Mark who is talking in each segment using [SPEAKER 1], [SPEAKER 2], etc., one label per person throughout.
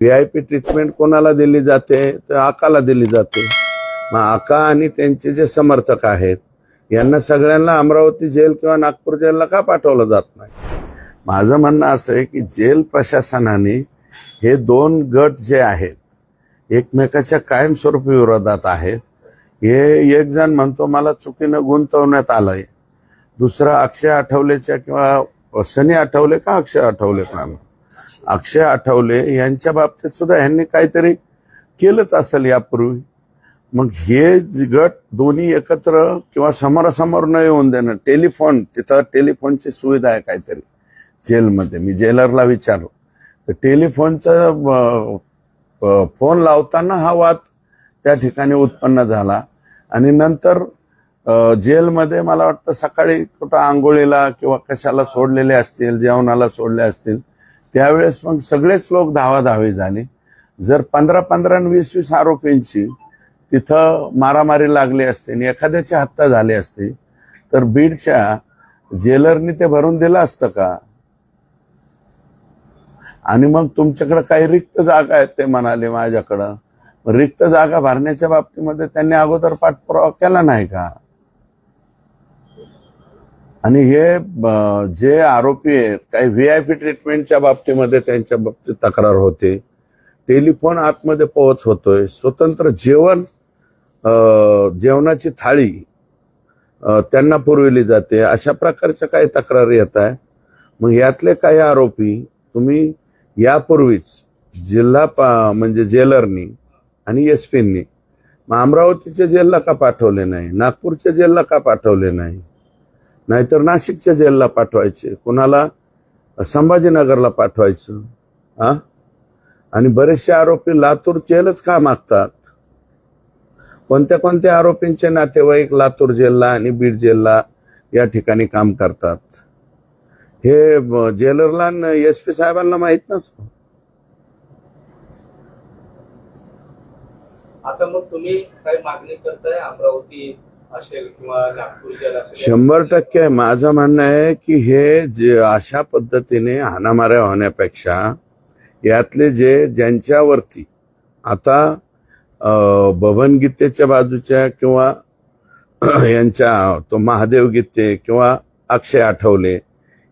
[SPEAKER 1] V I P treatment कोणाला दिली जाते तर आकाला दिली जाते. मग आका आणि त्यांचे जे समर्थक आहेत यांना सगळ्यांना अमरावती जेल किंवा नागपूर जेलला का पाठवलं जात नाही? माझं म्हणणं असं आहे की जेल प्रशासनाने हे दोन गट जे आहेत एकमेकाच्या कायमस्वरूपी विरोधात आहेत. हे एक जण म्हणतो मला चुकीनं गुंतवण्यात आलंय. दुसरा अक्षय आठवलेच्या किंवा सनी आठवले का अक्षय आठवले का अक्षय आठवले यांच्या बाबतीत सुद्धा ह्यांनी काहीतरी केलंच असेल यापूर्वी. मग हे गट दोन्ही एकत्र किंवा समोरासमोर न येऊन देणं टेलिफोन तिथं टेलिफोनची सुविधा आहे काहीतरी जेलमध्ये. मी जेलरला विचारलो. तर टेलिफोनचं फोन लावताना हा वाद त्या ठिकाणी उत्पन्न झाला. आणि नंतर जेलमध्ये मला वाटतं सकाळी कुठं आंघोळीला किंवा कशाला सोडलेले असतील जेवणाला सोडले असतील त्यावेळेस मग सगळेच लोक धावाधावी झाले. जर पंधरा पंधरा आणि वीस वीस आरोपींची तिथं मारामारी लागली असते आणि एखाद्याची हत्या झाली असते तर बीडच्या जेलरनी ते भरून दिलं असतं का? आणि मग तुमच्याकडे काही रिक्त जागा आहेत ते म्हणाले माझ्याकडं. रिक्त जागा भरण्याच्या बाबतीमध्ये त्यांनी अगोदर पाठपुरावा केला नाही का? आणि हे जे आरोपी आहेत काही व्ही आय पी ट्रीटमेंटच्या बाबतीमध्ये त्यांच्या बाबतीत तक्रार होते. टेलिफोन आतमध्ये पोहोच होतोय. स्वतंत्र जेवण जेवणाची थाळी त्यांना पुरविली जाते. अशा प्रकारच्या काही तक्रारी येत आहे. मग यातले काही आरोपी तुम्ही यापूर्वीच जिल्हा पा म्हणजे जेलरनी आणि एस पींनी मग अमरावतीच्या जेलला का पाठवले नाही? नागपूरच्या जेलला का पाठवले नाही? नाहीतर नाशिकच्या जेलला पाठवायचे कुणाला? संभाजीनगरला पाठवायचं हा? आणि बरेचसे आरोपी लातूर जेलच का मागतात? कोणत्या कोणत्या आरोपींचे नातेवाईक लातूर जेलला आणि बीड जेलला या ठिकाणी काम करतात? हे जेलरला एस पी साहेबांना माहीत नस
[SPEAKER 2] आता मग तुम्ही काही मागणी करताय अमरावती
[SPEAKER 1] शंभर टक्के माझं म्हणणं आहे की हे जे अशा पद्धतीने हाणामाऱ्या होण्यापेक्षा यातले जे ज्यांच्यावरती आता भवनगीतेच्या गीतेच्या बाजूच्या किंवा यांच्या तो महादेव गीते किंवा अक्षय आठवले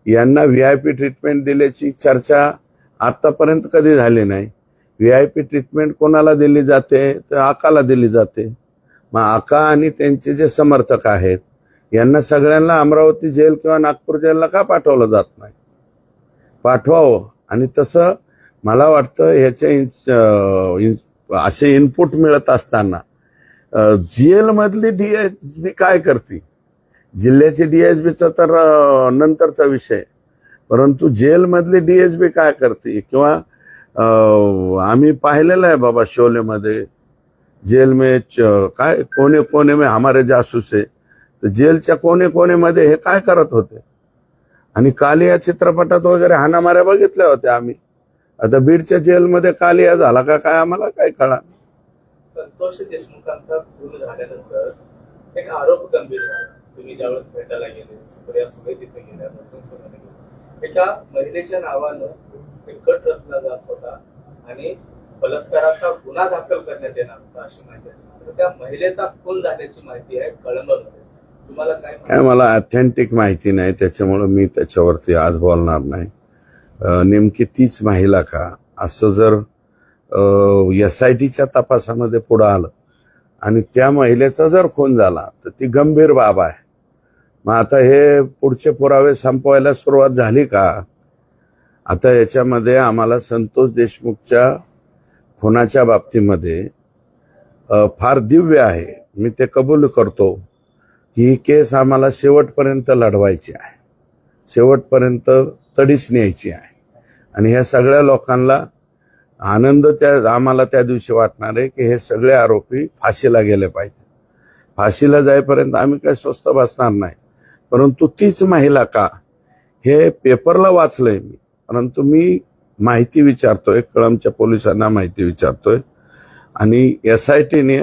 [SPEAKER 1] यांना व्ही आय पी ट्रीटमेंट दिल्याची चर्चा आतापर्यंत कधी झाली नाही. व्ही आय पी ट्रीटमेंट कोणाला दिली जाते? तर आकाला दिली जाते. मग आका आणि त्यांचे जे समर्थक आहेत यांना सगळ्यांना अमरावती जेल किंवा नागपूर जेलला का पाठवलं जात नाही? पाठवावं. आणि तसं मला वाटतं ह्याचे इन्स- इन- असे इनपुट मिळत असताना जेलमधली डी एच बी काय करते? जिल्ह्याची डी एच बीचा तर नंतरचा विषय. परंतु जेलमधली बी काय करते? किंवा आम्ही पाहिलेलं आहे बाबा शोलेमध्ये जेल में काय कोने कोने में हमारे जासूस आहे तर जेलच्या कोने कोनेमध्ये हे काय करत होते? आणि काल या चित्रपटात वगैरे हाणामाऱ्या बघितल्या होत्या आम्ही. आता बीडच्या जेलमध्ये कालिया झाला का काय आम्हाला काय कळा
[SPEAKER 2] संतोष देशमुखांचा खून झाल्यानंतर एक आरोप गंभीर तुम्ही ज्यावेळेस भेटायला गेले सुप्रिया सुळे तिथे गेल्या एका महिलेच्या नावानं एक कट रचला जात होता आणि बलात्काराचा गुन्हा दाखल करण्यात येणार होता अशी माहिती आहे. तर त्या महिलेचा खून झाल्याची माहिती आहे कळंबमध्ये तुम्हाला काय
[SPEAKER 1] काय मला ऑथेंटिक माहिती नाही त्याच्यामुळं मी त्याच्यावरती आज बोलणार नाही. नेमकी तीच महिला का? असं जर एस आय टीच्या तपासामध्ये पुढं आलं आणि त्या महिलेचा जर खून झाला तर ती गंभीर बाब आहे. मग आता हे पुढचे पुरावे संपवायला सुरुवात झाली का? आता याच्यामध्ये आम्हाला संतोष देशमुखच्या खुनाच्या बाबतीमध्ये फार दिव्य आहे. मी ते कबूल करतो की ही केस आम्हाला शेवटपर्यंत लढवायची आहे. शेवटपर्यंत तडीच न्यायची आहे. आणि ह्या सगळ्या लोकांना आनंद त्या आम्हाला त्या दिवशी वाटणार आहे की हे सगळे आरोपी फाशीला गेले पाहिजे. फाशीला जाईपर्यंत आम्ही काही स्वस्त बसणार नाही. परंतु तीच महिला का? हे पेपरला वाचलंय मी. परंतु मी माहिती विचारतोय कळमच्या पोलिसांना माहिती विचारतोय. आणि एस आय टीने